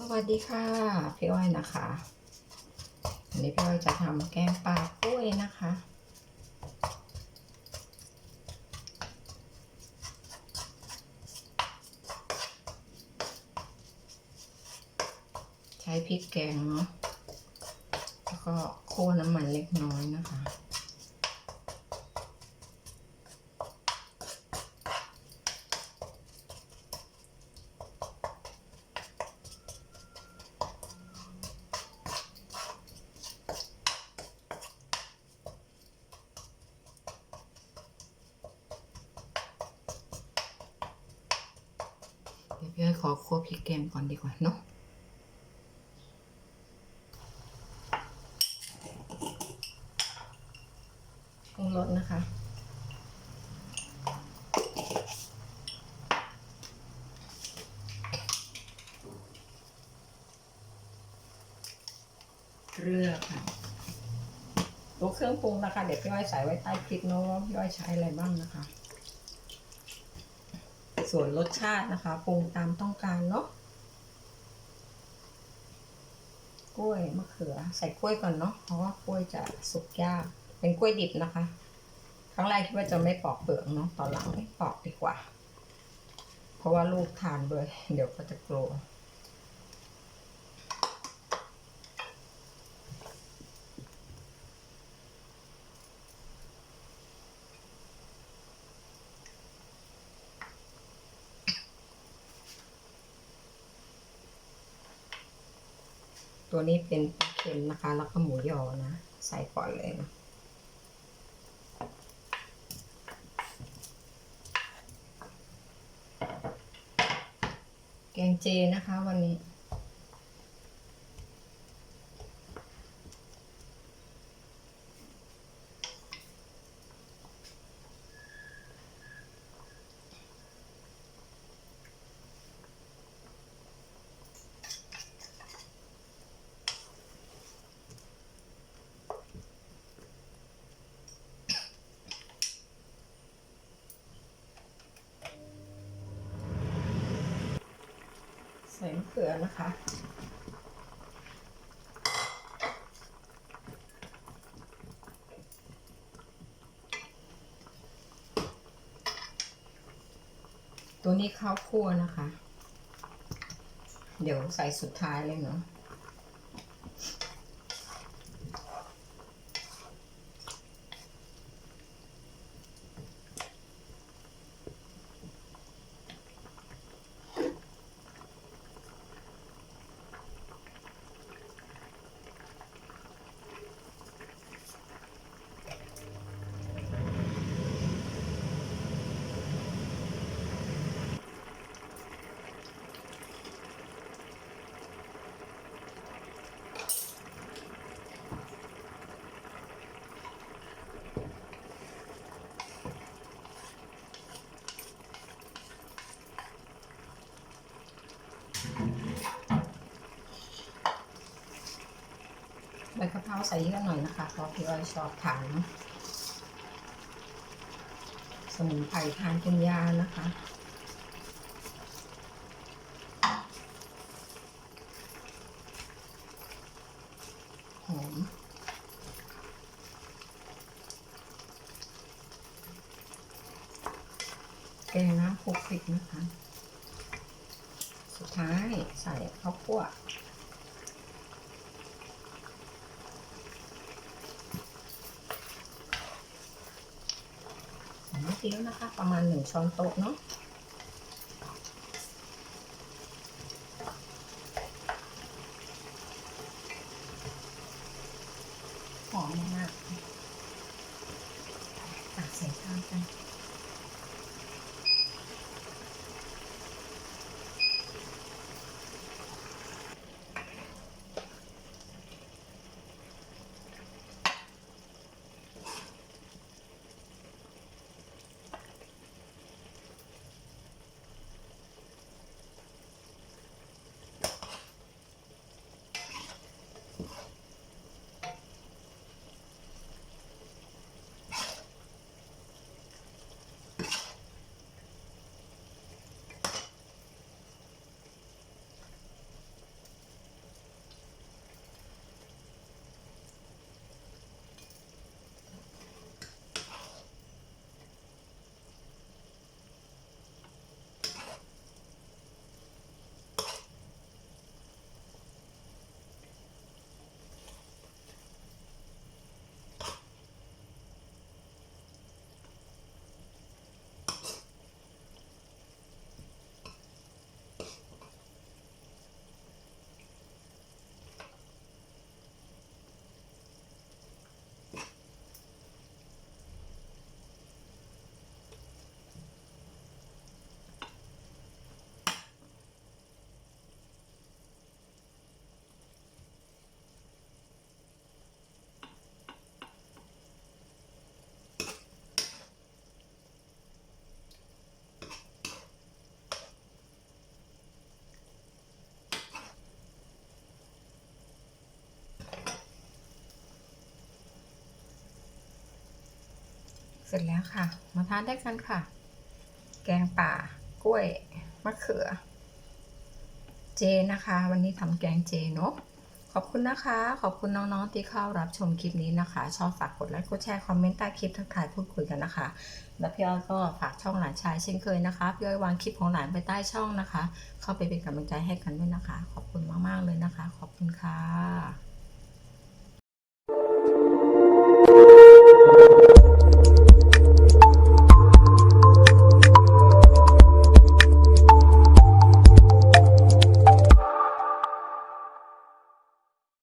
สวัสดีค่ะ พี่อ้อยนะคะวันนี้พี่อ้อยจะทำแกงปลากล้ยนะคะ ใช้พริกแกงเนาะแล้วก็โค่น้ำมันเล็กน้อยนะคะ พี่อ้อยขอคั่วพริกแกงก่อนดีกว่าเนาะปรุงรสนะคะเกลือค่ะตัวเครื่องปรุงนะคะ เดี๋ยวพี่อ้อยใส่ไว้ใต้คลิปเนาะว่าพี่อ้อยใช้อะไรบ้างนะคะ ส่วนรสชาตินะคะปรุงตามต้องการเนาะกล้วยมะเขือใส่กล้วยก่อนเนาะเพราะว่ากล้วยจะสุกยากเป็นกล้วยดิบนะคะ ครั้งแรกคิดว่าจะไม่ปอกเปลือกเนาะตอนหลังไม่ปอกดีกว่า เพราะว่าลูกทานเลยเดี๋ยวก็จะกลัว ตัวนี้เป็นปลาเค็มนะคะ แล้วก็หมูยอนะ ใส่ก่อนเลยนะแกงเจนะคะวันนี้ ขือนะคะ ตัวนี้ข้าวคั่วนะคะ เดี๋ยวใส่สุดท้ายเลยเนาะ ใบกะเพราใส่เยอะหน่อยนะคะเพราะพี่อ้อยชอบทานสมุนไพรทานเป็นยานะคะ หอมแกงน้ำคลุกคลิกนะคะ สุดท้ายใส่ข้าวคั่ว สองนาทีแล้วนะคะ ประมาณหนึ่งช้อนโต๊ะเนาะ เสร็จแล้วค่ะ มาทานได้กันค่ะ แกงป่ากล้วยมะเขือ เจนะคะ วันนี้ทำแกงเจเนาะขอบคุณนะคะ ขอบคุณน้องๆที่เข้ารับชมคลิปนี้นะคะ ชอบฝากกดไลค์ กดแชร์ คอมเมนต์ใต้คลิปทักทายพูดคุยกันนะคะ แล้วพี่อ้อยก็ฝากช่องหลานชายเช่นเคยนะคะ พี่อ้อยวางคลิปของหลานไปใต้ช่องนะคะ เข้าไปเป็นกำลังใจให้กันด้วยนะคะ ขอบคุณมากๆเลยนะคะ ขอบคุณค่ะ